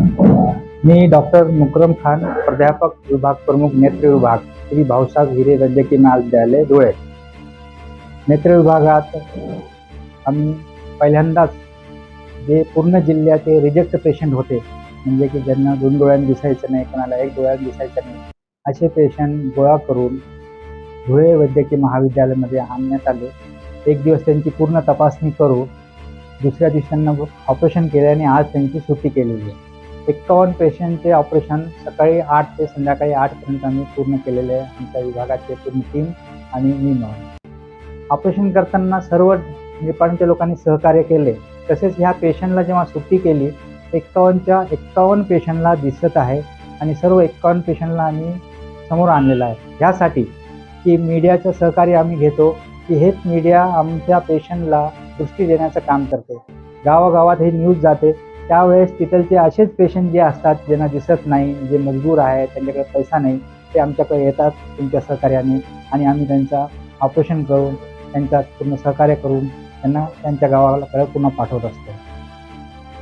मी doctor मुकरम खान प्राध्यापक विभाग प्रमुख नेत्र विभाग श्री भाऊसाहेब हिरे वैद्यकीय महाविद्यालय धुळे. नेत्र विभागात आम्ही पहिल्यांदाच जे पूर्ण जिल्ह्याचे रिजेक्ट पेशंट होते म्हणजे की ज्यांना दोन डोळ्यात दिसायचं नाही कोणाला एक डोळ्यात दिसायचं नाही असे पेशंट गोळा करून धुळे वैद्यकीय महाविद्यालयामध्ये आणण्यात आले. एक दिवस त्यांची पूर्ण तपासणी करू दुसऱ्या दिवशी त्यांना ऑपरेशन केल्याने आज त्यांची सुट्टी केलेली आहे. एक्कावन्न पेशंटचे ऑपरेशन सकाळी आठ ते संध्याकाळी आठपर्यंत आम्ही पूर्ण केलेले आहे. आमच्या विभागाचे पूर्ण टीम आणि मी मिळून ऑपरेशन करताना सर्व डिपार्टमेंटच्या लोकांनी सहकार्य केले. तसेच ह्या पेशंटला जेव्हा सुट्टी केली एक्कावन्नच्या एक्कावन्न पेशंटला दिसत आहे आणि सर्व एक्कावन्न पेशंटला आम्ही समोर आणलेलं आहे. ह्यासाठी की मीडियाचं सहकार्य आम्ही घेतो की हेच मीडिया आमच्या पेशंटला दृष्टी देण्याचं काम करते. गावागावात हे न्यूज जाते. त्यावेळेस तिथलचे असेच पेशंट जे असतात ज्यांना दिसत नाही जे मजबूर आहे त्यांच्याकडे पैसा नाही ते आमच्याकडे येतात तुमच्या सहकार्याने आणि आम्ही त्यांचा ऑपरेशन करून त्यांचा पूर्ण सहकार्य करून त्यांना त्यांच्या गावाकडे पुन्हा पाठवत असतो.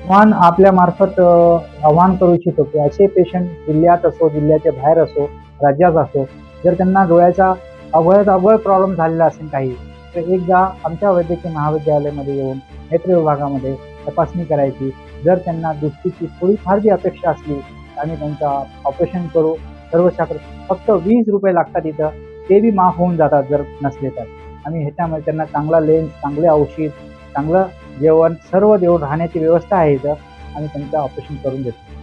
आव्हान आपल्यामार्फत आव्हान करू इच्छितो की असे पेशंट जिल्ह्यात असो जिल्ह्याच्या बाहेर असो राज्यात असो जर त्यांना डोळ्याचा अवघड अवघड प्रॉब्लेम झालेला असेल काही तर एकदा आमच्या वैद्यकीय महाविद्यालयामध्ये येऊन नेत्र विभागामध्ये तपासणी करायची. जर त्यांना दृष्टीची थोडीफार जी अपेक्षा असली तर आम्ही त्यांचा ऑपरेशन करू. सर्व शास्त्र फक्त वीस रुपये लागतात इथं ते बी माफ होऊन जातात जर नसले तर. आम्ही ह्याच्यामध्ये त्यांना चांगला लेन्स चांगले औषध चांगलं जेवण सर्व देऊन राहण्याची व्यवस्था आहे इथं. आम्ही त्यांचं ऑपरेशन करून देतो.